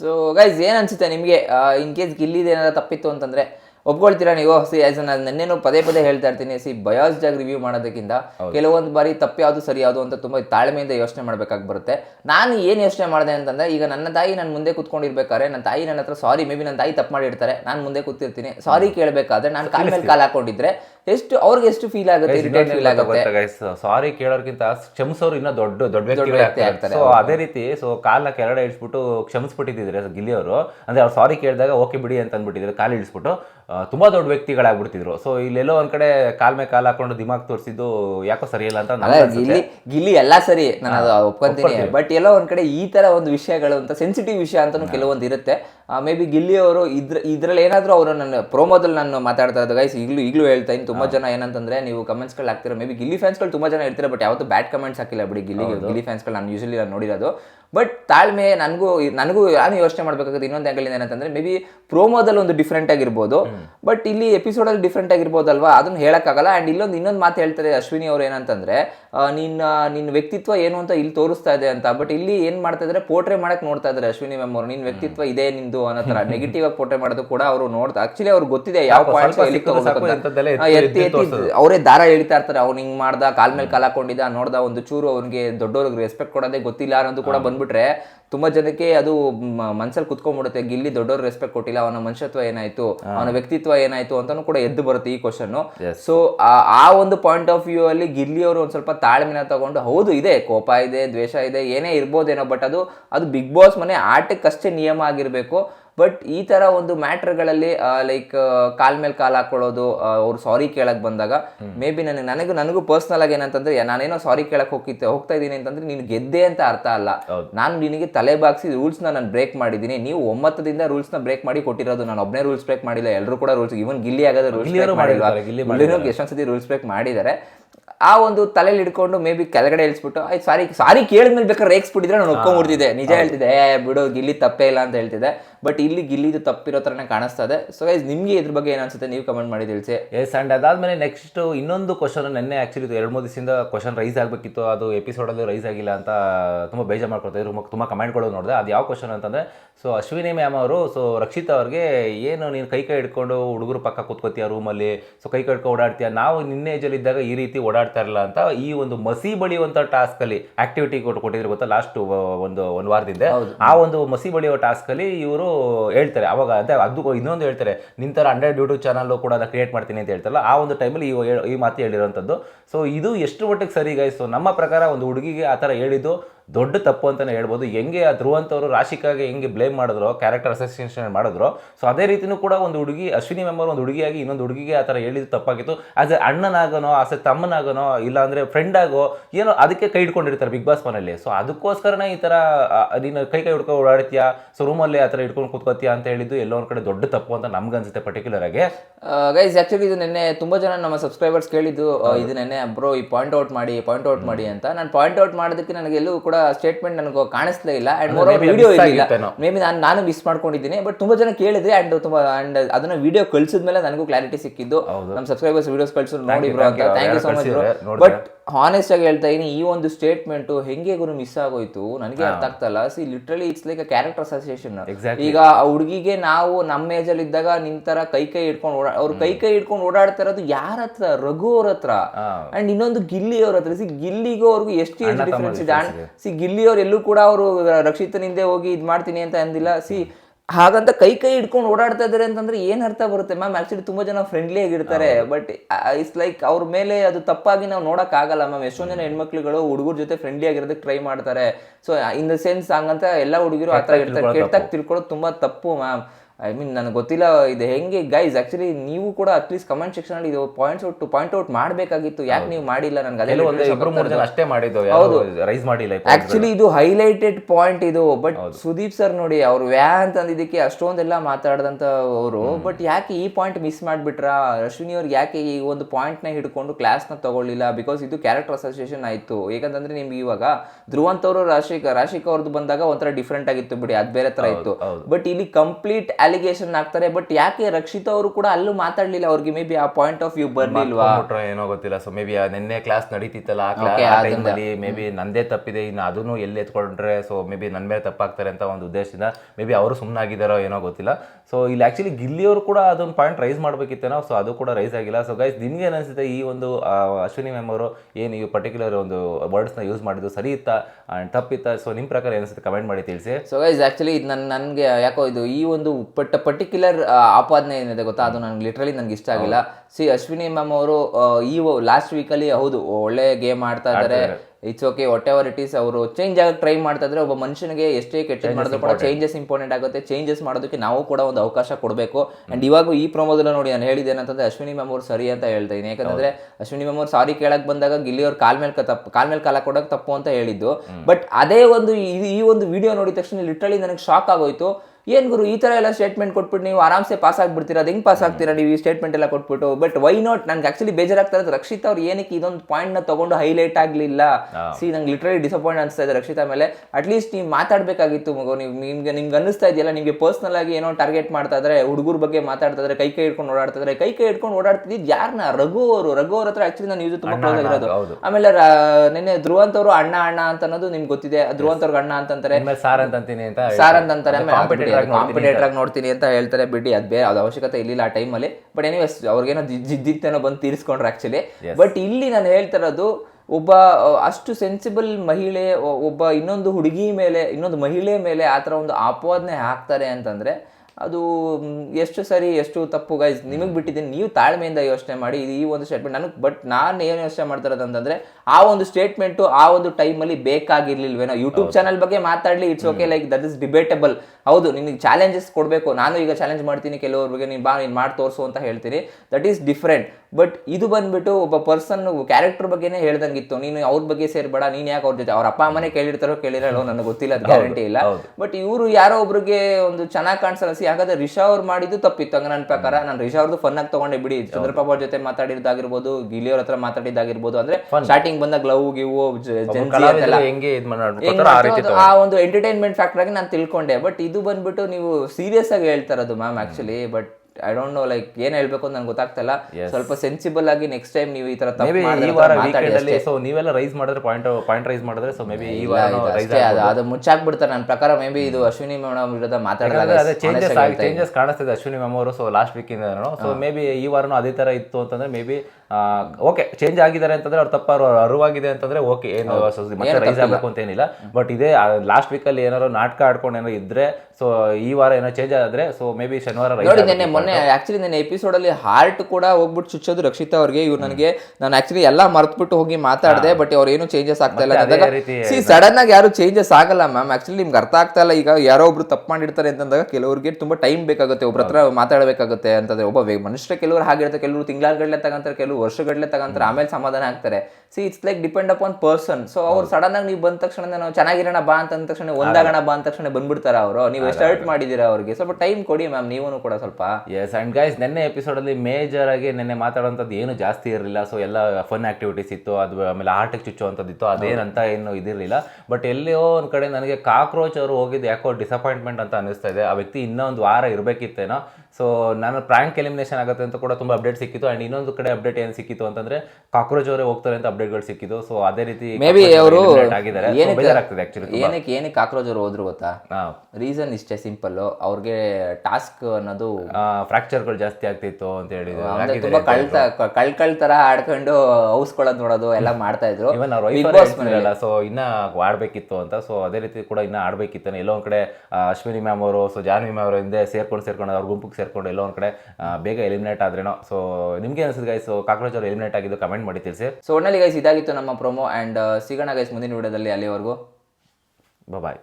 ಸೊ ಗೈಸ್ ಏನ್ ಅನ್ಸುತ್ತೆ ನಿಮಗೆ? ಇನ್ ಕೇಸ್ ಗಿಲ್ಲಿದ್ ಏನಾದ್ರು ತಪ್ಪಿತ್ತು ಅಂತಂದ್ರೆ ಒಪ್ಕೊಳ್ತೀರಾ ನೀವು? ಸಿ ಆಸ್ ನಾನು ನನ್ನೇನು ಪದೇ ಪದೇ ಹೇಳ್ತಾ ಇರ್ತೀನಿ. ಸಿ ಬಯಾಸ್ಡ್ ಆಗಿ ರಿವ್ಯೂ ಮಾಡೋದಕ್ಕಿಂತ ಕೆಲವೊಂದು ಬಾರಿ ತಪ್ಪು ಯಾವುದು ಸರಿ ಯಾವುದು ಅಂತ ತುಂಬ ತಾಳ್ಮೆಯಿಂದ ಯೋಚನೆ ಮಾಡ್ಬೇಕಾಗಿ ಬರುತ್ತೆ. ನಾನು ಏನು ಯೋಚನೆ ಮಾಡಿದೆ ಅಂತಂದ್ರೆ ಈಗ ನನ್ನ ತಾಯಿ ನಾನು ಮುಂದೆ ಕುತ್ಕೊಂಡಿರ್ಬೇಕಾದ್ರೆ ನನ್ನ ತಾಯಿ ನನ್ನ ಹತ್ರ ಸಾರಿ ಮೇ ಬಿ ನನ್ನ ತಾಯಿ ತಪ್ಪು ಮಾಡಿರ್ತಾರೆ. ನಾನು ಮುಂದೆ ಕೂತಿರ್ತೀನಿ. ಸಾರಿ ಕೇಳಬೇಕಾದ್ರೆ ನಾನು ಕಾಲ ಮೇಲೆ ಕಾಲು ಹಾಕೊಂಡಿದ್ರೆ ಎಷ್ಟು ಅವ್ರಿಗೆ ಎಷ್ಟು ಫೀಲ್ ಆಗುತ್ತೆ ಇರಿಟೇಟ್ ಫೀಲ್ ಆಗುತ್ತೆ? ಸಾರಿ ಕೇಳೋರ್ಕಿಂತ ಕ್ಷಮಿಸೋರು ಇನ್ನೂ ದೊಡ್ಡ ದೊಡ್ಡ ವ್ಯಕ್ತಿ ಆಗ್ತಾರೆ, ಸೊ ಅದೇ ರೀತಿ ಸೊ ಕಾಲ್ನ ಕೆಳಗಡೆ ಇಳಿಸ್ಬಿಟ್ಟು ಕ್ಷಮಿಸ್ಬಿಟ್ಟಿದ್ರೆ ಗಿಲ್ಲಿ ಅವರು ಅಂದ್ರೆ ಅವ್ರು ಸಾರಿ ಕೇಳಿದಾಗ ಓಕೆ ಬಿಡಿ ಅಂತ ಅಂದ್ಬಿಟ್ಟಿದ್ರು ಕಾಲು ಇಳಿಸ್ಬಿಟ್ಟು ತುಂಬಾ ದೊಡ್ಡ ವ್ಯಕ್ತಿಗಳಾಗ್ಬಿಡ್ತಿದ್ರು. ಸೊ ಇಲ್ಲೆಲ್ಲೋ ಒಂದ್ ಕಡೆ ಕಾಲ್ ಮೇಲೆ ಕಾಲ್ ಹಾಕೊಂಡು ದಿಮಾಗ್ ತೋರಿಸಿದ್ದು ಯಾಕೋ ಸರಿಯಿಲ್ಲ ಅಂತ ಅಲ್ಲ ಗಿಲ್ಲಿ ಗಿಲ್ಲಿ ಎಲ್ಲಾ ಸರಿ ನಾನು ಅದು ಒಪ್ಕೊಂತೀನಿ. ಬಟ್ ಎಲ್ಲೋ ಒಂದ್ ಕಡೆ ಈ ತರ ಒಂದು ವಿಷಯಗಳು ಅಂತ ಸೆನ್ಸಿಟಿವ್ ವಿಷಯ ಅಂತಾನು ಕೆಲವೊಂದು ಇರುತ್ತೆ. ಮೇ ಬಿ ಗಿಲ್ಲಿ ಅವರು ಇದ್ರ ಇದ್ರಲ್ಲಿ ಏನಾದ್ರೂ ಅವರು ನನ್ನ ಪ್ರೋಮೋದಲ್ಲಿ ನಾನು ಮಾತಾಡ್ತಾ ಇದ್ದ ಗೈಸ್ ಈಗಲೂ ಈಗಲೂ ಹೇಳ್ತಾ ಇದ್ದೀನಿ ತುಂಬಾ ಜನ ಏನಂತಂದ್ರೆ ನೀವು ಕಮೆಂಟ್ಸ್ಗಳು ಹಾಕ್ತಿರೋ ಮೇ ಬಿ ಗಿಲ್ಲಿ ಫ್ಯಾನ್ಸ್ಗಳು ತುಂಬಾ ಜನ ಇರ್ತಾರೆ ಬಟ್ ಯಾವತ್ತೂ ಬ್ಯಾಡ್ ಕಮೆಂಟ್ಸ್ ಹಾಕಿಲ್ಲ ಬಿಡಿ ಗಿಲ್ಲಿ ಗಿಲ್ಲಿ ಫ್ಯಾನ್ಸ್ಗಳು ನಾನು ಯೂಶಲಿ ನಾನು ನೋಡಿರೋದು. ಬಟ್ ತಾಳ್ಮೆ ನನಗೂ ನನಗೂ ನಾನು ಯೋಚನೆ ಮಾಡಬೇಕಾಗುತ್ತೆ ಇನ್ನೊಂದು ಆ್ಯಂಗಲ್ ಏನಂತಂದ್ರೆ ಮೇ ಬಿ ಪ್ರೋಮೋದಲ್ಲಿ ಒಂದು ಡಿಫ್ರೆಂಟ್ ಆಗಿರ್ಬೋದು. ಬಟ್ ಇಲ್ಲಿ ಎಪಿಸೋಡಲ್ಲಿ ಡಿಫ್ರೆಂಟ್ ಆಗಿರ್ಬೋದಲ್ವಾ? ಅದನ್ನ ಹೇಳಕ್ಕಾಗಲ್ಲ. ಆ್ಯಂಡ್ ಇಲ್ಲೊಂದು ಇನ್ನೊಂದು ಮಾತು ಹೇಳ್ತಾರೆ ಅಶ್ವಿನಿ ಅವ್ರು ಏನಂತಂದ್ರೆ ನಿನ್ನ ನಿನ್ನ ವ್ಯಕ್ತಿತ್ವ ಏನು ಅಂತ ಇಲ್ಲಿ ತೋರಿಸ್ತಾ ಇದೆ ಅಂತ. ಬಟ್ ಇಲ್ಲಿ ಏನ್ ಮಾಡ್ತಾ ಇದ್ದಾರೆ ಪೋರ್ಟ್ರೇ ಮಾಡಕ್ ನೋಡ್ತಾ ಇದ್ದಾರೆ ಅಶ್ವಿನಿ ಮ್ಯಾಮ್ ಅವರು. ನಿನ್ ವ್ಯಕ್ತಿತ್ವ ಇದೆ ನಿಂದು ಅನ್ನೋ ತರ ನೆಗೆಟಿವ್ ಆಗಿ ಪೋರ್ಟ್ರೇ ಮಾಡೋದು ಕೂಡ ಅವರು ನೋಡ್ತಾ ಆಕ್ಚುಲಿ ಅವ್ರಿಗೆ ಗೊತ್ತಿದೆ ಯಾವ ಎತ್ತಿ- ಎತ್ತಿ. ಅವರೇ ದಾರ ಎಳಿತಾ ಇರ್ತಾರೆ ಅವ್ನು ಹಿಂಗ್ ಮಾಡ್ದ ಕಾಲ್ ಮೇಲೆ ಕಾಲ್ ಹಾಕೊಂಡಿದ್ದ ನೋಡ್ದ ಒಂದು ಚೂರು ಅವ್ನಿಗೆ ದೊಡ್ಡವ್ರಿಗೆ ರೆಸ್ಪೆಕ್ಟ್ ಕೊಡೋದೇ ಗೊತ್ತಿಲ್ಲ ಅನ್ನೋದು ಕೂಡ ಬಂದ್ಬಿಟ್ರೆ ತುಂಬಾ ಜನಕ್ಕೆ ಅದು ಮನ್ಸಲ್ಲಿ ಕುತ್ಕೊಂಡ್ಬಿಡುತ್ತೆ ಗಿಲ್ಲಿ ದೊಡ್ಡವ್ರು ರೆಸ್ಪೆಕ್ಟ್ ಕೊಟ್ಟಿಲ್ಲ ಅವನ ಮನುಷ್ಯತ್ವ ಏನಾಯ್ತು ಅವನ ವ್ಯಕ್ತಿತ್ವ ಏನಾಯ್ತು ಅಂತಾನು ಕೂಡ ಎದ್ದು ಬರುತ್ತೆ ಈ ಕ್ವಶನ್ ಸೊ ಆ ಒಂದು ಪಾಯಿಂಟ್ ಆಫ್ ವ್ಯೂ ಅಲ್ಲಿ ಗಿಲ್ಲಿ ಅವರು ಒಂದ್ ಸ್ವಲ್ಪ ತಾಳ್ಮೆನ ತಗೊಂಡು ಹೌದು ಇದೆ ಕೋಪ ಇದೆ ದ್ವೇಷ ಇದೆ ಏನೇ ಇರ್ಬೋದೇನೋ ಬಟ್ ಅದು ಅದು ಬಿಗ್ ಬಾಸ್ ಮನೆ ಆಟಕ್ಕಷ್ಟೇ ನಿಯಮ ಆಗಿರ್ಬೇಕು. ಬಟ್ ಈ ತರ ಒಂದು ಮ್ಯಾಟ್ರ್ಗಳಲ್ಲಿ ಲೈಕ್ ಕಾಲ್ ಮೇಲೆ ಕಾಲ್ ಹಾಕೊಳ್ಳೋದು ಅವ್ರು ಸಾರಿ ಕೇಳಕ್ ಬಂದಾಗ ಮೇ ಬಿ ನನಗೆ ನನಗೂ ನನಗೂ ಪರ್ಸ್ನಲ್ ಆಗಿ ಏನಂತಂದ್ರೆ ನಾನೇನೋ ಸಾರಿ ಕೇಳಕ್ ಹೋಗಿದ್ದೆ ಹೋಗ್ತಾ ಇದ್ದೀನಿ ಅಂತಂದ್ರೆ ನೀನು ಗೆದ್ದೆ ಅಂತ ಅರ್ಥ ಅಲ್ಲ. ನಾನು ನಿನಗೆ ತಲೆ ಬಾಗಿಸಿ ರೂಲ್ಸ್ನ ನಾನು ಬ್ರೇಕ್ ಮಾಡಿದ್ದೀನಿ. ನೀವು ಒಮ್ಮತದಿಂದ ರೂಲ್ಸ್ನ ಬ್ರೇಕ್ ಮಾಡಿ ಕೊಟ್ಟಿರೋದು ನಾನು ಒಬ್ಬನೇ ರೂಲ್ಸ್ ಬ್ರೇಕ್ ಮಾಡಿಲ್ಲ ಎಲ್ಲರೂ ಕೂಡ ರೂಲ್ಸ್ ಇವನ್ ಗಿಲ್ಲಿ ಆಗೋದು ರೂಲ್ಸ್ ಮಾಡಿಲ್ಲ ಬ್ರೇಕ್ ಮಾಡಿಲ್ವಾ? ಮಾಡಿದ್ದಾರೆ, ಗಿಲ್ಲಿ ಗಿಲ್ಲಿನೂ ಎಷ್ಟೊಂದ್ ಸತಿ ರೂಲ್ಸ್ ಬ್ರೇಕ್ ಮಾಡಿದ್ದಾರೆ. ಆ ಒಂದು ತಲೆಯಲ್ಲಿ ಹಿಡ್ಕೊಂಡು ಮೇ ಬಿ ಕೆಳಗಡೆ ಇಳಿಸ್ಬಿಟ್ಟು ಆಯ್ತು ಸಾರಿ ಸಾರಿ ಕೇಳಿದ್ಮೇಲೆ ಬೇಕಾದ್ರೆ ರೇಗ್ಸ್ಬಿಟ್ಟಿದ್ರೆ ನಾನು ಒಪ್ಕೊಂಡ್ಬಿಡ್ತಿದ್ದೆ. ನಿಜ ಹೇಳ್ತಿದ್ದೆ ಏ ಬಿಡು ಗಿಲ್ಲಿ ತಪ್ಪೇ ಇಲ್ಲ ಅಂತ ಹೇಳ್ತಿದ್ದೆ. ಬಟ್ ಇಲ್ಲಿ ಗಿಲ್ಲಿದು ತಪ್ಪಿರೋ ಥರನೇ ಕಾಣಿಸ್ತಾ ಇದೆ. ಸೊ ಗೈಸ್ ನಿಮಗೆ ಇದ್ರ ಬಗ್ಗೆ ಏನನ್ಸುತ್ತೆ ಅನ್ಸುತ್ತೆ? ನೀವು ಕಮೆಂಟ್ ಮಾಡಿ ತಿಳಿಸಿ. ಎಸ್ ಅಂಡ್ ಅದಾದ್ಮೇಲೆ ನೆಕ್ಸ್ಟ್ ಇನ್ನೊಂದು ಕ್ವಶನ್ ಆ್ಯಕ್ಚುಲಿ ಇದು ಎರಡು ಮೂರು ದಿವಸದಿಂದ ಕ್ವಶನ್ ರೈಸ್ ಆಗಬೇಕಿತ್ತು. ಅದು ಎಪಿಸೋಡಲ್ಲಿ ರೈಸ್ ಆಗಿಲ್ಲ ಅಂತ ತುಂಬ ಬೇಜಾರು ಮಾಡ್ಕೊಳ್ತಾ ಇದ್ರು. ತುಂಬ ಕಮೆಂಟ್ಗಳು ನೋಡಿದೆ. ಅದು ಯಾವ ಕ್ವಶನ್ ಅಂತಂದ್ರೆ ಸೊ ಅಶ್ವಿನಿ ಮ್ಯಾಮ್ ಅವರು ಸೊ ರಕ್ಷಿತ್ ಅವ್ರಿಗೆ ಏನು ನೀನು ಕೈ ಕೈ ಹಿಡ್ಕೊಂಡು ಹುಡುಗರು ಪಕ್ಕ ಕೂತ್ಕೋತೀಯ ರೂಮಲ್ಲಿ ಸೊ ಕೈ ಕೈ ಹಿಡ್ಕೊಂಡು ಓಡಾಡ್ತೀಯ? ನಾವು ನಿನ್ನೆ ಏಜಲ್ಲಿ ಇದ್ದಾಗ ಈ ರೀತಿ ಓಡಾಡ್ತಾ ಇರಲ್ಲ ಅಂತ ಈ ಒಂದು ಮಸಿ ಬಳಿಯುವಂಥ ಟಾಸ್ಕಲ್ಲಿ ಆಕ್ಟಿವಿಟಿ ಕೊಟ್ಟು ಕೊಟ್ಟಿದ್ರು ಗೊತ್ತಾ? ಲಾಸ್ಟ್ ಒಂದು ಒಂದು ವಾರದಿಂದ. ಆ ಒಂದು ಮಸಿ ಬಳಿಯೋ ಟಾಸ್ಕಲ್ಲಿ ಇವರು ಹೇಳ್ತಾರೆ. ಅವಾಗ ಅದೇ ಅದು ಇನ್ನೊಂದು ಹೇಳ್ತಾರೆ ನಿಂತರ ಹಂಡ್ರೆಡ್ ಯೂಟ್ಯೂಬ್ ಚಾನಲ್ಲು ಕೂಡ ಅದನ್ನು ಕ್ರಿಯೇಟ್ ಮಾಡ್ತೀನಿ ಅಂತ ಹೇಳ್ತಾರಲ್ಲ, ಆ ಒಂದು ಟೈಮಲ್ಲಿ ಈ ಈ ಮಾತು ಹೇಳಿರೋಂಥದ್ದು ಸೊ ಇದು ಎಷ್ಟು ಮಟ್ಟಿಗೆ ಸರಿ ಗೈಸ್ ನಮ್ಮ ಪ್ರಕಾರ ಒಂದು ಹುಡುಗಿಗೆ ಆ ಥರ ಹೇಳಿದ್ದು ದೊಡ್ಡ ತಪ್ಪು ಅಂತಲೇ ಹೇಳ್ಬೋದು. ಹೆಂಗೆ ಆ ಧ್ರುವಂತವರು ರಾಶಿಕಾಗೆ ಹೆಂಗೆ ಬ್ಲೇಮ್ ಮಾಡಿದ್ರು ಕ್ಯಾರೆಕ್ಟರ್ ಅಸೋಸಿಯೇಷನ್ ಮಾಡಿದ್ರು ಸೊ ಅದೇ ರೀತಿಯೂ ಕೂಡ ಒಂದು ಹುಡುಗಿ, ಅಶ್ವಿನಿ ಮೆಂಬರ್ ಒಂದು ಹುಡುಗಿಯಾಗಿ ಇನ್ನೊಂದು ಹುಡುಗಿಗೆ ಆ ಥರ ಹೇಳಿದ್ದು ತಪ್ಪಾಗಿತ್ತು. ಆಸ್ ಎ ಅಣ್ಣನಾಗನೋ ಆಸ್ ಎ ತಮ್ಮನಾಗನೋ, ಇಲ್ಲ ಅಂದರೆ ಫ್ರೆಂಡ್ ಆಗೋ, ಏನೋ ಅದಕ್ಕೆ ಕೈ ಹಿಡ್ಕೊಂಡಿರ್ತಾರೆ ಬಿಗ್ ಬಾಸ್ ಮನೆಯಲ್ಲಿ. ಸೊ ಅದಕ್ಕೋಸ್ಕರನೇ ಈ ಥರ ನೀನು ಕೈ ಕೈ ಹಿಡ್ಕೊ ಓಡಾಡ್ತೀಯಾ? ಸೊ ರೂಮಲ್ಲಿ ಆ ಥರ ಹಿಡ್ಕೊಂಡು ಕೂತ್ಕೋತೀಯಾ ಅಂತ ಹೇಳಿದ್ದು ಎಲ್ಲೋ ಒಂದು ಕಡೆ ದೊಡ್ಡ ತಪ್ಪು ಅಂತ ನಮ್ಗೆ ಅನ್ಸುತ್ತೆ ಪರ್ಟಿಕ್ಯುಲರ್ ಆಗಿ. ಗೈಸ್ ಆಕ್ಚುಲಿ ಇದು ನಿನ್ನೆ ತುಂಬಾ ಜನ ನಮ್ಮ ಸಬ್ಸ್ಕ್ರೈಬರ್ಸ್ ಕೇಳಿದ್ದು ಇದು ನೆನ್ನೆ ಬ್ರೋ ಈ ಪಾಯಿಂಟ್ ಔಟ್ ಮಾಡಿ ಪಾಯಿಂಟ್ ಔಟ್ ಮಾಡಿ ಅಂತ. ನಾನು ಪಾಯಿಂಟ್ ಔಟ್ ಮಾಡೋದಕ್ಕೆ ನನಗೆ ಎಲ್ಲೂ ಕೂಡ ಸ್ಟೇಟ್ಮೆಂಟ್ ನನಗೆ ಕಾಣಿಸ್ಲೇ ಇಲ್ಲ. ಅಂಡ್ ಮೋರ್ ವಿಡಿಯೋ ಇರಲಿಲ್ಲ. ಮೇ ಬಿ ನಾನು ನಾನು ಮಿಸ್ ಮಾಡ್ಕೊಂಡಿದ್ದೀನಿ. ಬಟ್ ತುಂಬಾ ಜನ ಕೇಳಿದ್ರೆ ಅಂಡ್ ತುಂಬಾ ಅಂಡ್ ಅದನ್ನ ವಿಡಿಯೋ ಕಳಿಸಿದ್ಮೇಲೆ ನನಗೂ ಕ್ಲಾರಿಟಿ ಸಿಕ್ಕಿದ್ದು. ನಮ್ಮ ಸಬ್ಸ್ಕ್ರೈಬರ್ಸ್ ವಿಡಿಯೋಸ್ ಕಳ್ಸಿದ್ರು ನೋಡಿ ಬ್ರೋ ಅಂತ. Thank you so much bro but honest ಆಗಿ ಹೇಳ್ತಾ ಇದೀನಿ ಈ ಒಂದು ಸ್ಟೇಟ್ಮೆಂಟ್ ಹೆಂಗೆ ಗುರು ಮಿಸ್ ಆಗೋಯ್ತು? ನನಗೆ ಅರ್ಥ ಆಗ್ತಲ್ಲ see literally it's like character association. ಈಗ ಆ ಹುಡುಗಿಗೆ ನಾವು ನಮ್ಮ ಏಜ್ ಇದ್ದಾಗ ಇದ್ದಾಗ ತರ ಕೈ ಕೈ ಹಿಡ್ಕೊಂಡು ಓಡಾ ಅವ್ರು ಕೈ ಕೈ ಹಿಡ್ಕೊಂಡು ಓಡಾಡ್ತಾ ಇರೋದು ಯಾರ ಹತ್ರ? ರಘು ಅವ್ರ ಹತ್ರ. ಅಂಡ್ ಇನ್ನೊಂದು ಗಿಲ್ಲಿ ಅವ್ರ ಹತ್ರ. ಸಿ ಗಿಲ್ಲಿಗೂ ಅವ್ರಿಗೂ ಎಷ್ಟು ಏಜ್ ಡಿಫ್ರೆನ್ಸ್ ಇದೆ? ಸಿ ಗಿಲ್ಲಿ ಅವ್ರು ಎಲ್ಲೂ ಕೂಡ ಅವರು ರಕ್ಷಿತನಿಂದೆ ಹೋಗಿ ಇದ್ ಮಾಡ್ತೀನಿ ಅಂತ ಅಂದಿಲ್ಲ. ಸಿ ಹಾಗಂತ ಕೈ ಕೈ ಹಿಡ್ಕೊಂಡು ಓಡಾಡ್ತಾ ಇದಾರೆ ಅಂತಂದ್ರೆ ಏನ್ ಅರ್ಥ ಬರುತ್ತೆ? ಮ್ಯಾಮ್ ಆಕ್ಚುಲಿ ತುಂಬಾ ಜನ ಫ್ರೆಂಡ್ಲಿ ಆಗಿರ್ತಾರೆ ಬಟ್ ಇಟ್ಸ್ ಲೈಕ್ ಅವ್ರ ಮೇಲೆ ಅದು ತಪ್ಪಾಗಿ ನಾವು ನೋಡಕ್ ಆಗಲ್ಲ ಮ್ಯಾಮ್ ಎಷ್ಟೊಂದ್ ಜನ ಹೆಣ್ಮಕ್ಳುಗಳು ಹುಡುಗರ ಜೊತೆ ಫ್ರೆಂಡ್ಲಿ ಆಗಿರೋದಕ್ಕೆ ಟ್ರೈ ಮಾಡ್ತಾರೆ. ಸೊ ಇನ್ ದ ಸೆನ್ಸ್ ಹಂಗಂತ ಎಲ್ಲ ಹುಡುಗಿರು ಆ ಥರ ಇರ್ತಾರೆ. ಕೆಟ್ಟಾಗಿ ತಿಳ್ಕೊಳ್ಳೋದು ತುಂಬಾ ತಪ್ಪು ಮ್ಯಾಮ್ ಐ ಮೀನ್ ನನಗೆ ಗೊತ್ತಿಲ್ಲ ಇದು ಹೆಂಗೆ. ಗೈಸ್ ಆ್ಯಕ್ಚುಲಿ ನೀವು ಕೂಡ ಅಟ್ಲೀಸ್ಟ್ ಕಮೆಂಟ್ ಸೆಕ್ಷನ್ ಅಲ್ಲಿ ಇದು ಪಾಯಿಂಟ್ಸ್ ಔಟ್ ಪಾಯಿಂಟ್ ಔಟ್ ಮಾಡಬೇಕಾಗಿತ್ತು. ಯಾಕೆ ನೀವು ಮಾಡಿಲ್ಲ? ನನಗೆ ಅದೇ ಕೆಲವೊಂದು ಇಬ್ರು ಅಷ್ಟೇ ಮಾಡಿದ್ದು. ಯಾರು ರೈಸ್ ಮಾಡಿಲ್ಲ ಆ್ಯಕ್ಚುಲಿ ಇದು ಹೈಲೈಟೆಡ್ ಪಾಯಿಂಟ್ ಇದು. ಬಟ್ ಸುದೀಪ್ ಸರ್ ನೋಡಿ ಅವರು ವ್ಯಾ ಅಂತಂದಿದ್ದಕ್ಕೆ ಅಷ್ಟೊಂದೆಲ್ಲ ಮಾತಾಡದಂತ ಅವರು. ಬಟ್ ಯಾಕೆ ಈ ಪಾಯಿಂಟ್ ಮಿಸ್ ಮಾಡ್ಬಿಟ್ರ? ಅಶ್ವಿನಿ ಅವ್ರಿಗೆ ಯಾಕೆ ಈ ಒಂದು ಪಾಯಿಂಟ್ನ ಹಿಡ್ಕೊಂಡು ಕ್ಲಾಸ್ನ ತಗೊಳ್ಳಿಲ್ಲ? ಬಿಕಾಸ್ ಇದು ಕ್ಯಾರೆಕ್ಟರ್ ಅಸೋಸಿಯೇಷನ್ ಆಯಿತು. ಯಾಕಂತಂದ್ರೆ ನಿಮ್ಗೆ ಇವಾಗ ಧ್ರುವಂತ್ ಅವರು ರಾಶಿಕ್ ರಾಶಿಕ್ ಅವ್ರದ್ದು ಬಂದಾಗ ಒಂಥರ ಡಿಫ್ರೆಂಟ್ ಆಗಿತ್ತು ಬಿಡಿ. ಅದು ಬೇರೆ ತರ ಇತ್ತು. ಹೌದು. ಬಟ್ ಇಲ್ಲಿ ಕಂಪ್ಲೀಟ್ ಅಲಿಗೇಷನ್ ಹಾಕ್ತಾರೆ ಬಟ್ ಯಾಕೆ ರಕ್ಷಿತ ಅವರು ಕೂಡ ಅಲ್ಲೂ ಮಾತಾಡ್ಲಿಲ್ಲ? ಅವ್ರಿಗೆ ಮೇ ಬಿ ಆ ಪಾಯಿಂಟ್ ಆಫ್ ವ್ಯೂ ಬರ್ಲಿಲ್ವಾ? ಏನೋ ಗೊತ್ತಿಲ್ಲ ಸೊ ಮೇ ಬಿ ನಿನ್ನೆ ಕ್ಲಾಸ್ ನಡೀತಿತ್ತಲ್ಲ ಆ ಟೈಮಲ್ಲಿ ಮೇ ಬಿ ನಂದೇ ತಪ್ಪಿದೆ ಇನ್ನು ಅದನ್ನು ಎಲ್ಲಿ ಎತ್ಕೊಂಡ್ರೆ ಸೊ ಮೇ ಬಿ ನನ್ನ ಮೇಲೆ ತಪ್ಪಾಗ್ತಾರೆ ಅಂತ ಒಂದು ಉದ್ದೇಶದಿಂದ ಮೇ ಬಿ ಅವರು ಸುಮ್ಮನಾಗಿದ್ದಾರೋ ಏನೋ ಗೊತ್ತಿಲ್ಲ. ಸೊ ಇಲ್ಲಿ ಆಕ್ಚುಲಿ ಗಿಲ್ಲಿಯವರು ಕೂಡ ಅದೊಂದು ಪಾಯಿಂಟ್ ರೈಸ್ ಮಾಡಬೇಕಿತ್ತೇನೋ ಸೊ ಅದು ಕೂಡ ರೈಸ್ ಆಗಿಲ್ಲ. ಸೊ ಗೈಸ್ ನಿಮ್ಗೆ ಏನಿಸುತ್ತೆ ಈ ಒಂದು ಅಶ್ವಿನಿ ಮ್ಯಾಮ್ ಅವರು ಏನು ಈ ಪರ್ಟಿಕ್ಯುಲರ್ ಒಂದು ವರ್ಡ್ಸ್ನ ಯೂಸ್ ಮಾಡಿದ್ದು ಸರಿ ಇತ್ತಾ? ಆ್ಯಂಡ್ ತಪ್ಪಿತ್ತಾ? ಸೊ ನಿಮ್ಮ ಪ್ರಕಾರ ಏನಿಸುತ್ತೆ ಕಮೆಂಟ್ ಮಾಡಿ ತಿಳಿಸಿ. ಸೊ ಗೈಸ್ ಆ್ಯಕ್ಚುಲಿ ಇದು ನನ್ನ ನನಗೆ ಯಾಕೋ ಇದು ಈ ಒಂದು ಪಟ್ಟ ಪರ್ಟಿಕ್ಯುಲರ್ ಆಪಾದನೆ ಏನಿದೆ ಗೊತ್ತಾ? ಅದು ನನಗೆ ಲಿಟ್ರಲಿ ನನಗೆ ಇಷ್ಟ ಆಗಿಲ್ಲ. ಸಿ ಅಶ್ವಿನಿ ಮ್ಯಾಮ್ ಅವರು ಈ ಲಾಸ್ಟ್ ವೀಕಲ್ಲಿ ಹೌದು ಒಳ್ಳೆ ಗೇಮ್ ಆಡ್ತಾ ಇದ್ದಾರೆ it's okay whatever it is ಅವರು ಚೇಂಜ್ ಆಗಕ್ಕೆ ಟ್ರೈ ಮಾಡ್ತಾ ಇದ್ರೆ. ಒಬ್ಬ ಮನುಷ್ಯನಿಗೆ ಎಷ್ಟೇ ಕೆಟ್ಟ ಮಾಡಿದ್ರು ಕೂಡ ಚೇಂಜಸ್ ಇಂಪಾರ್ಟೆಂಟ್ ಆಗುತ್ತೆ. ಚೇಂಜಸ್ ಮಾಡೋದಕ್ಕೆ ನಾವು ಕೂಡ ಒಂದು ಅವಕಾಶ ಕೊಡಬೇಕು. ಅಂಡ್ ಇವಾಗ ಈ ಪ್ರಮೋದಲ್ಲ ನೋಡಿ ನಾನು ಹೇಳಿದೆ ಏನಂತಂದ್ರೆ ಅಶ್ವಿನಿ ಮ್ಯಾಮ್ ಅವ್ರು ಸರಿ ಅಂತ ಹೇಳ್ತಾ ಇದ್ದೀನಿ. ಯಾಕಂದ್ರೆ ಅಶ್ವಿನಿ ಮ್ಯಾಮ್ ಅವ್ರು ಸಾರಿ ಕೇಳಕ್ ಬಂದಾಗ ಗಿಲ್ಲಿ ಅವ್ರ ಕಾಲ್ ಮೇಲೆ ತಪ್ಪು ಕಾಲ್ ಮೇಲೆ ಕಾಲ ಕೊಡೋಕೆ ತಪ್ಪು ಅಂತ ಹೇಳಿದ್ದು. ಬಟ್ ಅದೇ ಒಂದು ಈ ಒಂದು ವಿಡಿಯೋ ನೋಡಿದ ತಕ್ಷಣ ಲಿಟ್ರಲಿ ನನಗೆ ಶಾಕ್ ಆಗೋಯ್ತು. ಏನ್ ಗುರು ಈ ತರ ಎಲ್ಲ ಸ್ಟೇಟ್ಮೆಂಟ್ ಕೊಟ್ಬಿಟ್ಟು ನೀವು ಆರಾಮ್ಸೆ ಪಾಸ್ ಆಗ್ಬಿಡ್ತೀರಾ? ಅದು ಹೆಂಗೆ ಪಾಸ್ ಆಗ್ತೀರಾ ನೀವು ಈ ಸ್ಟೇಟ್ಮೆಂಟ್ ಎಲ್ಲ ಕೊಟ್ಬಿಟ್ಟು? ಬಟ್ ವೈ ನಾಟ್ ನನಗೆ ಆಕ್ಚುಲಿ ಬೇಜಾರಾಗ್ತಾ ಇರೋದು ರಕ್ಷಿತ್ ಅವ್ರು ಏನಕ್ಕೆ ಇದೊಂದು ಪಾಯಿಂಟ್ನ ತಗೊಂಡು ಹೈಲೈಟ್ ಆಗಲಿಲ್ಲ? ಸಿ ನಂಗೆ ಲಿಟ್ರಲಿ ಡಿಸಪಾಯಿಂಟ್ ಅನಿಸ್ತಾ ಇದೆ ರಕ್ಷಿತಾ ಮೇಲೆ. ಅಟ್ಲೀಸ್ಟ್ ನೀವು ಮಾತಾಡ್ಬೇಕಾಗಿತ್ತು ಮಗು. ನೀವು ನಿಮ್ಗೆ ನಿಮ್ಗೆ ಅನ್ನಿಸ್ತಾ ಇದೆಯಲ್ಲ ನಿಮಗೆ ಪರ್ಸನಲ್ ಆಗಿ ಏನೋ ಟಾರ್ಗೆಟ್ ಮಾಡ್ತಾ ಇದ್ದಾರೆ ಹುಡುಗರ ಬಗ್ಗೆ ಮಾತಾಡ್ತಾ ಇದ್ದಾರೆ ಕೈ ಕೈ ಹಿಡ್ಕೊಂಡು ಓಡಾಡ್ತಾ ಇದ್ದಾರೆ ಕೈ ಕೈ ಹಿಡ್ಕೊಂಡು ಓಡಾಡ್ತಿದ್ದು ಯಾರನ್ನ ರಘು ಅವರು. ರಘು ಅವ್ರ ಹತ್ರ ಆಕ್ಚುಲಿ ನಾನು ಯೂಸ್ ತುಂಬ ಕ್ಲೋಸ್ ಆಗಿರೋದು. ಆಮೇಲೆ ನಿನ್ನೆ ಧ್ರುವಂತ್ ಅವರು ಅಣ್ಣ ಅಣ್ಣ ಅಂತ ಅನ್ನೋದು ನಿಮ್ಗೆ ಗೊತ್ತಿದೆ. ಧ್ರುವಂತ್ ಅವ್ರಿಗೆ ಅಣ್ಣ ಅಂತಂತಾರೆ ಸಾರ್ ಅಂತ ಅಂತೀನಿ ಅಂತ ಸಾರ್ ಅಂತ ಅಂತಾರೆ. ಕಾಂಪಿಟೇಟರ್ ಆಗಿ ನೋಡ್ತೀನಿ ಅಂತ ಹೇಳ್ತಾರೆ. ಬಿಡಿ ಅದ್ ಬೇರೆ ಅದು ಅವಶ್ಯಕತೆ ಇಲ್ಲಿಲ್ಲ ಆ ಟೈಮಲ್ಲಿ ಬಟ್ ಎನಿವೇಸ್ ಅವ್ರಿಗೇನೋ ಜಿದ್ದಿತ್ತೇನೋ ಬಂದು ತೀರಿಸ್ಕೊಂಡ್ರೆ ಆಕ್ಚುಲಿ ಬಟ್ ಇಲ್ಲಿ ನಾನು ಹೇಳ್ತಿರೋದು ಒಬ್ಬ ಅಷ್ಟು ಸೆನ್ಸಿಬಲ್ ಮಹಿಳೆ ಒಬ್ಬ ಇನ್ನೊಂದು ಹುಡುಗಿ ಮೇಲೆ ಇನ್ನೊಂದು ಮಹಿಳೆ ಮೇಲೆ ಆ ಥರ ಒಂದು ಆಪಾದನೆ ಹಾಕ್ತಾರೆ ಅಂತಂದ್ರೆ ಅದು ಎಷ್ಟು ಸರಿ ಎಷ್ಟು ತಪ್ಪು ಗೈಸ್ ನಿಮಗೆ ಬಿಟ್ಟಿದ್ದೀನಿ. ನೀವು ತಾಳ್ಮೆಯಿಂದ ಯೋಚನೆ ಮಾಡಿ ಇದು ಈ ಒಂದು ಸ್ಟೇಟ್ಮೆಂಟ್ ನನಗೆ ಬಟ್ ನಾನು ಏನು ಯೋಚನೆ ಮಾಡ್ತಿರೋದು ಅಂತಂದ್ರೆ ಆ ಒಂದು ಸ್ಟೇಟ್ಮೆಂಟು ಆ ಒಂದು ಟೈಮಲ್ಲಿ ಬೇಕಾಗಿರ್ಲಿಲ್ವೇನೋ. ಯೂಟ್ಯೂಬ್ ಚಾನಲ್ ಬಗ್ಗೆ ಮಾತಾಡ್ಲಿ it's okay like that is debatable ಹೌದು ನಿಮಗೆ ಚಾಲೆಂಜಸ್ ಕೊಡಬೇಕು. ನಾನು ಈಗ ಚಾಲೆಂಜ್ ಮಾಡ್ತೀನಿ ಕೆಲವ್ರಿಗೆ ನೀನು ಬಾ ನೀನು ಮಾಡಿ ತೋರಿಸು ಅಂತ ಹೇಳ್ತೀನಿ. ದಟ್ ಈಸ್ ಡಿಫ್ರೆಂಟ್ ಬಟ್ ಇದು ಬಂದ್ಬಿಟ್ಟು ಒಬ್ಬ ಪರ್ಸನ್ ಕ್ಯಾರೆಕ್ಟರ್ ಬಗ್ಗೆನೇ ಹೇಳ್ದಂಗಿತ್ತು. ನೀನು ಅವ್ರ ಬಗ್ಗೆ ಸೇರ್ಬೇಡ ನೀನು ಯಾಕೆ ಅವ್ರ ಜೊತೆ ಅವ್ರ ಅಪ್ಪ ಅಮ್ಮನೆ ಕೇಳಿರ್ತಾರೋ ಕೇಳಿರಲ್ಲ ನನಗೆ ಗೊತ್ತಿಲ್ಲ ಅದು ಗ್ಯಾರಂಟಿ ಇಲ್ಲ. ಬಟ್ ಇವರು ಯಾರೋ ಒಬ್ರಿಗೆ ಒಂದು ಚೆನ್ನಾಗಿ ಕಾಣಿಸಲ್ಲ ಸಿ ಹಾಗಾದ್ರೆ ರಿಷಾ ಅವ್ರು ಮಾಡಿದ್ದು ತಪ್ಪಿತ್ತು ಹಂಗ ನನ್ನ ಪ್ರಕಾರ. ನಾನು ರಿಷಾ ಅವ್ರದ್ದು ಫನ್ ಆಗಿ ತಗೊಂಡೆ ಬಿಡಿ. ಚಂದ್ರಪ್ರಭಾ ಅವ್ರ ಜೊತೆ ಮಾತಾಡಿದ್ದಾಗಿರ್ಬೋದು ಗಿಲಿಯವ್ರ ಹತ್ರ ಮಾತಾಡಿದ್ದಾಗಿರ್ಬೋದು ಅಂದ್ರೆ ಸ್ಟಾರ್ಟಿಂಗ್ ಬಂದ ಲವ್ ಗಿವು ಆ ಒಂದು ಎಂಟರ್ಟೈನ್ಮೆಂಟ್ ಫ್ಯಾಕ್ಟರ್ ಆಗಿ ನಾನು ತಿಳ್ಕೊಂಡೆ. ಬಟ್ ಇದು ಬಂದ್ಬಿಟ್ಟು ನೀವು ಸೀರಿಯಸ್ ಆಗಿ ಹೇಳ್ತಾ ಇರೋದು ma'am actually but I don't know like ಏನ್ ಹೇಳ್ಬೇಕು ಅಂತ ನಂಗೆ ಗೊತ್ತಾಗ್ತಿಲ್ಲ. ಸ್ವಲ್ಪ ಸೆನ್ಸಿಬಲ್ ಆಗಿ ನೆಕ್ಸ್ಟ್ ಟೈಮ್ ನೀವು ಈ ತರ ಈ ವಾರ ವೀಕೆಂಡ್ ಅಲ್ಲಿ ಸೊ ನೀವೆಲ್ಲ ರೈಸ್ ಮಾಡಿದ್ರೆ ಪಾಯಿಂಟ್ ಪಾಯಿಂಟ್ ರೈಸ್ ಮಾಡಿದ್ರೆ ಸೊ ಮೇ ಬಿ ಈ ವಾರ ರೈಸ್ ಅದು ಮುಚ್ಚಾಕ್ಬಿಡ್ತಾರೆ. ನನ್ನ ಪ್ರಕಾರ ಮೇ ಬಿ ಇದು ಅಶ್ವಿನಿ ಮೇಡಮ್ ವಿರುದ್ಧ ಮಾತಾಡಿದಾಗ ಚೇಂಜಸ್ ಕಾಣಿಸ್ತಿದೆ ಅಶ್ವಿನಿ ಮ್ಯಾಮ್ ಅವರು ಸೊ ಲಾಸ್ಟ್ ವೀಕ್ ಇಂದ ಸೊ ಮೇ ಬಿ ಈ ವಾರನೂ ಅದೇ ತರ ಇತ್ತು ಅಂತಂದ್ರೆ ಮೇ ಬಿ ಓಕೆ ಚೇಂಜ್ ಆಗಿದ್ದಾರೆ ಅಂತಂದ್ರೆ ಅವ್ರ ತಪ್ಪ ಅವ್ರ ಅರಿವಾಗಿದೆ ಅಂತಂದ್ರೆ ಓಕೆ ಏನು ಮತ್ತೆ ರೈಸ್ ಆಗಬೇಕು ಅಂತ ಏನಿಲ್ಲ. ಬಟ್ ಇದೇ ಲಾಸ್ಟ್ ವೀಕ್ ಅಲ್ಲಿ ಏನಾದ್ರು ನಾಟಕ ಆಡ್ಕೊಂಡು ಏನಾದ್ರು ಇದ್ರೆ ಸೊ ಈ ವಾರ ಏನೋ ಚೇಂಜ್ ಆದ್ರೆ ಸೊ ಮೇ ಬಿ ಶನಿವಾರ ರೈಸ್ ಮೊನ್ನೆ ಆಕ್ಚುಲಿ ನನ್ನ ಎಪಿಸೋಡ್ ಅಲ್ಲಿ ಹಾರ್ಟ್ ಕೂಡ ಹೋಗ್ಬಿಟ್ಟು ಚುಚ್ಚೋದು ರಕ್ಷಿತಾ ಅವ್ರಿಗೆ. ಇವ್ರು ನನಗೆ ನಾನು ಆಕ್ಚುಲಿ ಎಲ್ಲ ಮರ್ತ್ಬಿಟ್ಟು ಹೋಗಿ ಮಾತಾಡಿದೆ ಬಟ್ ಅವ್ರು ಏನು ಚೇಂಜಸ್ ಆಗ್ತಾ ಇಲ್ಲ. ಸಿ ಸಡನ್ ಆಗಿ ಯಾರು ಚೇಂಜಸ್ ಆಗಲ್ಲ ಮ್ಯಾಮ್ ಆಕ್ಚುಲಿ ನಿಮ್ಗೆ ಅರ್ಥ ಆಗ್ತಾ ಇಲ್ಲ. ಈಗ ಯಾರೋ ಒಬ್ರು ತಪ್ಪು ಮಾಡಿರ್ತಾರೆ ಅಂತಂದಾಗ ಕೆಲವರಿಗೆ ತುಂಬಾ ಟೈಮ್ ಬೇಕಾಗುತ್ತೆ. ಒಬ್ರ ಹತ್ರ ಮಾತಾಡಬೇಕಾಗುತ್ತೆ ಅಂತಂದ್ರೆ ಒಬ್ಬ ಮನುಷ್ಯ ಕೆಲವರು ಹಾಗಿರುತ್ತೆ. ಕೆಲವರು ತಿಂಗಳಗಡ್ಲೆ ತಗೊಂತಾರೆ ಕೆಲವರು ವರ್ಷಗಳೇ ತಗೊಂತಾರೆ ಆಮೇಲೆ ಸಮಾಧಾನ ಆಗ್ತಾರೆ. See it's like depend upon person so ಅವ್ರು ಸಡನ್ ಆಗಿ ನೀವು ಬಂದ ತಕ್ಷಣ ನಾವು ಚೆನ್ನಾಗಿರೋಣ ಬಾ ಅಂತ ಅಂದ ತಕ್ಷಣ ಒಂದಾಗೋಣ ಬಾ ಅಂದ ತಕ್ಷಣ ಬಂದ್ಬಿಡ್ತಾರ ಅವರು. ನೀವು ಎಷ್ಟು ಹರ್ಟ್ ಮಾಡಿದೀರಾ ಅವ್ರಿಗೆ? ಸ್ವಲ್ಪ ಟೈಮ್ ಕೊಡಿ ಮ್ಯಾಮ್ ನೀವು ಕೂಡ ಸ್ವಲ್ಪ. ಎಸ್ ಅಂಡ್ ಗೈಸ್ ನೆನ್ನೆ ಎಪಿಸೋಡಲ್ಲಿ ಮೇಜರ್ ಆಗಿ ನೆನ್ನೆ ಮಾತಾಡೋಂಥದ್ದು ಏನು ಜಾಸ್ತಿ ಇರಲಿಲ್ಲ. ಸೊ ಎಲ್ಲ ಫನ್ ಆಕ್ಟಿವಿಟೀಸ್ ಇತ್ತು. ಅದು ಆಮೇಲೆ ಆರ್ಟಿಗೆ ಚುಚ್ಚುವಂಥದ್ದು ಇತ್ತು ಅದೇನಂತ ಏನು ಇದಿರಲಿಲ್ಲ. ಬಟ್ ಎಲ್ಲಿಯೋ ಒಂದು ಕಡೆ ನನಗೆ ಕಾಕ್ರೋಚ್ ಅವರು ಹೋಗಿದ್ದು ಯಾಕೋ ಡಿಸಪಾಯಿಂಟ್ಮೆಂಟ್ ಅಂತ ಅನಿಸ್ತಾ ಇದೆ. ಆ ವ್ಯಕ್ತಿ ಇನ್ನೊಂದು ವಾರ ಇರಬೇಕಿತ್ತೇನೋ. ಸೊ ನಾನು ಪ್ರ್ಯಾಂಕ್ ಎಲಿಮಿನೇಷನ್ ಆಗುತ್ತೆ ಅಂತ ಕೂಡ ತುಂಬ ಅಪ್ಡೇಟ್ ಸಿಕ್ಕಿತ್ತು. ಆ್ಯಂಡ್ ಇನ್ನೊಂದು ಕಡೆ ಅಪ್ಡೇಟ್ ಏನು ಸಿಕ್ಕಿತ್ತು ಅಂತಂದ್ರೆ ಕಾಕ್ರೋಚ್ ಅವರೇ ಹೋಗ್ತಾರೆ ಅಂತ ಅಪ್ಡೇಟ್ಗಳು ಸಿಕ್ಕಿತ್ತು ಸೊ ಅದೇ ರೀತಿ ಮೇ ಬಿ ಅವರು ಆಗಿದ್ದಾರೆ. ಬೇಜಾರಾಗ್ತದೆ ಆ್ಯಕ್ಚುಲಿ ಏನಕ್ಕೆ ಏನಕ್ಕೆ ಕಾಕ್ರೋಚ್ ಅವರು ಹೋದ್ರು ಗೊತ್ತಾ? ರೀಸನ್ ಇಷ್ಟೇ ಸಿಂಪಲ್ ಅವ್ರಿಗೆ ಟಾಸ್ಕ್ ಅನ್ನೋದು ಫ್ರಾಕ್ಚರ್ಗಳು ಜಾಸ್ತಿ ಆಗ್ತಿತ್ತು ಅಂತ ಹೇಳಿದ್ರು. ತುಂಬಾ ಕಳ್ತ ಕಳ್ ಕಳ್ ತರ ಆಡ್ಕೊಂಡು ಔಸ್ಕೊಳ್ಳೋದು ನೋಡೋದು ಎಲ್ಲ ಮಾಡ್ತಾ ಇದ್ರು ಇವನ್ ಅವ್ರು ಸೊ ಇನ್ನ ಆಡ್ಬೇಕಿತ್ತು ಅಂತ ಸೊ ಅದೇ ರೀತಿ ಕೂಡ ಇನ್ನ ಆಡ್ಬೇಕಿತ್ತು ಎಲ್ಲೋ ಒಂದ್ ಕಡೆ ಅಶ್ವಿನಿ ಮ್ಯಾಮ್ ಅವರು ಸೊ ಜಾನ್ವಿ ಮ್ಯಾಮ್ ಅವರು ಹಿಂದೆ ಸೇರ್ಕೊಂಡು ಸೇರ್ಕೊಂಡು ಅವ್ರ ಗುಂಪಿಗೆ ಸೇರ್ಕೊಂಡು ಎಲ್ಲೋ ಒಂದ್ ಕಡೆ ಬೇಗ ಎಲಿಮಿನೇಟ್ ಆದ್ರೇನೋ. ಸೊ ನಿಮ್ಗೆ ಅನ್ಸುತ್ತೆ ಗೈಸ್ ಕಾಕ್ರೋಚ್ ಅವರು ಎಲಿಮಿನೇಟ್ ಆಗಿದ್ದು ಕಮೆಂಟ್ ಮಾಡಿ ತಿಳಿಸಿ. ಸೊ ಒಳ್ಳೆ ಗೈಸ್ ಇದಾಗಿತ್ತು ನಮ್ಮ ಪ್ರೊಮೋ ಅಂಡ್ ಸಿಗೋಣ ಗೈಸ್ ಮುಂದಿನ ವಿಡಿಯೋದಲ್ಲಿ ಅಲ್ಲಿವರೆಗೂ. ಬಾಯ್